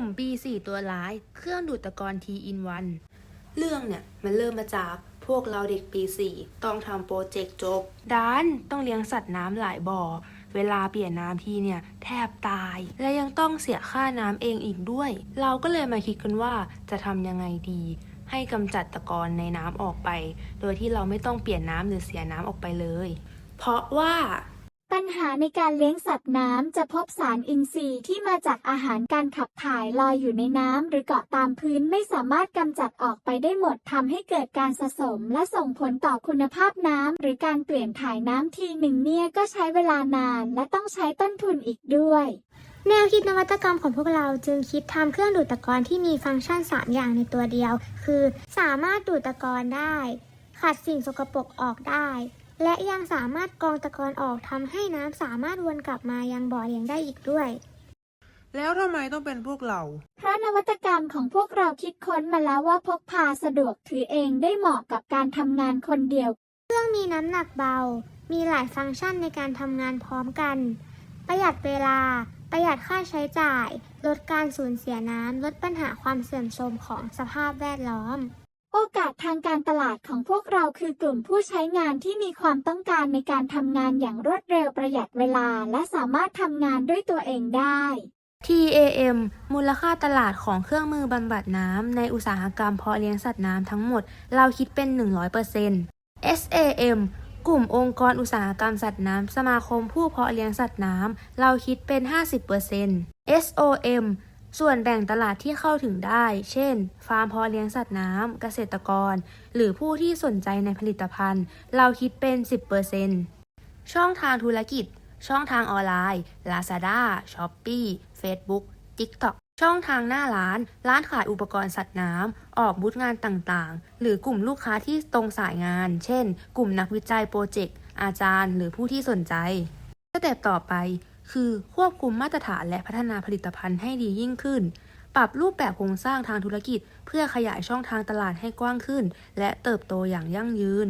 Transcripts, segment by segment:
ลุ่ม B4 ตัวร้าย เครื่องดูดตะกอน T in 1เรื่องเนี่ยมันเริ่มมาจากพวกเราเด็กปี 4 ต้องทำโปรเจกต์จบด้านต้องเลี้ยงสัตว์น้ำหลายบ่อ เวลาเปลี่ยนน้ำทีเนี่ยแทบตาย และยังต้องเสียค่าน้ำเองอีกด้วย เราก็เลยมาคิดกันว่าจะทำยังไงดี ให้กำจัดตะกอนในน้ำออกไป โดยที่เราไม่ต้องเปลี่ยนน้ำหรือเสียน้ำออกไปเลย เพราะว่า ปัญหาในการเลี้ยงสัตว์น้ำจะพบสารอินทรีย์ที่มาจากอาหารการขับถ่ายลอยอยู่ในน้ำหรือเกาะตามพื้นไม่สามารถกำจัดออกไปได้หมดทำให้เกิดการสะสมและส่งผลต่อคุณภาพน้ำหรือการเปลี่ยนถ่ายน้ำทีหนึ่งเนี่ยก็ใช้เวลานานและต้องใช้ต้นทุนอีกด้วย แนวคิดนวัตกรรมของพวกเราจึงคิดทำเครื่องดูดตะกอนที่มีฟังก์ชัน 3 อย่างในตัวเดียว คือ สามารถดูดตะกอนได้ ขัดสิ่งสกปรกออกได้ และยังสามารถกรองตะกอนออกทำให้น้ำสามารถวนกลับมายังบ่อเลี้ยงได้อีกด้วย แล้วทำไมต้องเป็นพวกเรา เพราะนวัตกรรมของพวกเราคิดค้นมาแล้วว่าพกพาสะดวกถือเองได้เหมาะกับการทำงานคนเดียว เครื่องมีน้ำหนักเบา มีหลายฟังก์ชันในการทำงานพร้อมกัน ประหยัดเวลา ประหยัดค่าใช้จ่าย ลดการสูญเสียน้ำ ลดปัญหาความเสื่อมโทรมของสภาพแวดล้อม โอกาสทางการตลาดของพวกเราคือกลุ่มผู้ใช้งานที่มีความต้องการในการทำงานอย่างรวดเร็วประหยัดเวลา และสามารถทำงานด้วยตัวเองได้ TAM มูลค่าตลาดของเครื่องมือบำบัดน้ำในอุตสาหกรรมเพาะเลี้ยงสัตว์น้ำทั้งหมด เราคิดเป็น 100% SAM กลุ่มองค์กรอุตสาหกรรมสัตว์น้ำ สมาคมผู้เพาะเลี้ยงสัตว์น้ำ เราคิดเป็น 50% SOM ส่วนแบ่งตลาดที่เข้าถึงได้ เช่น ฟาร์มเพาะเลี้ยงสัตว์น้ำ เกษตรกร หรือผู้ที่สนใจในผลิตภัณฑ์ เราคิดเป็น 10%ช่องทางธุรกิจ ช่องทางออนไลน์ Lazada, Shopee, Facebook, TikTok ช่องทางหน้าร้าน ร้านขายอุปกรณ์สัตว์น้ำ ออกบูธงานต่างๆ หรือกลุ่มลูกค้าที่ตรงสายงาน เช่น กลุ่มนักวิจัยโปรเจกต์ อาจารย์ หรือผู้ที่สนใจ สเต็ปต่อไป คือควบคุมมาตรฐานและพัฒนาผลิตภัณฑ์ให้ดียิ่งขึ้น ปรับรูปแบบโครงสร้างทางธุรกิจ เพื่อขยายช่องทางตลาดให้กว้างขึ้น และเติบโตอย่างยั่งยืน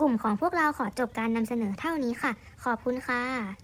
กลุ่มของพวกเราขอจบการนำเสนอเท่านี้ค่ะ ขอบคุณค่ะ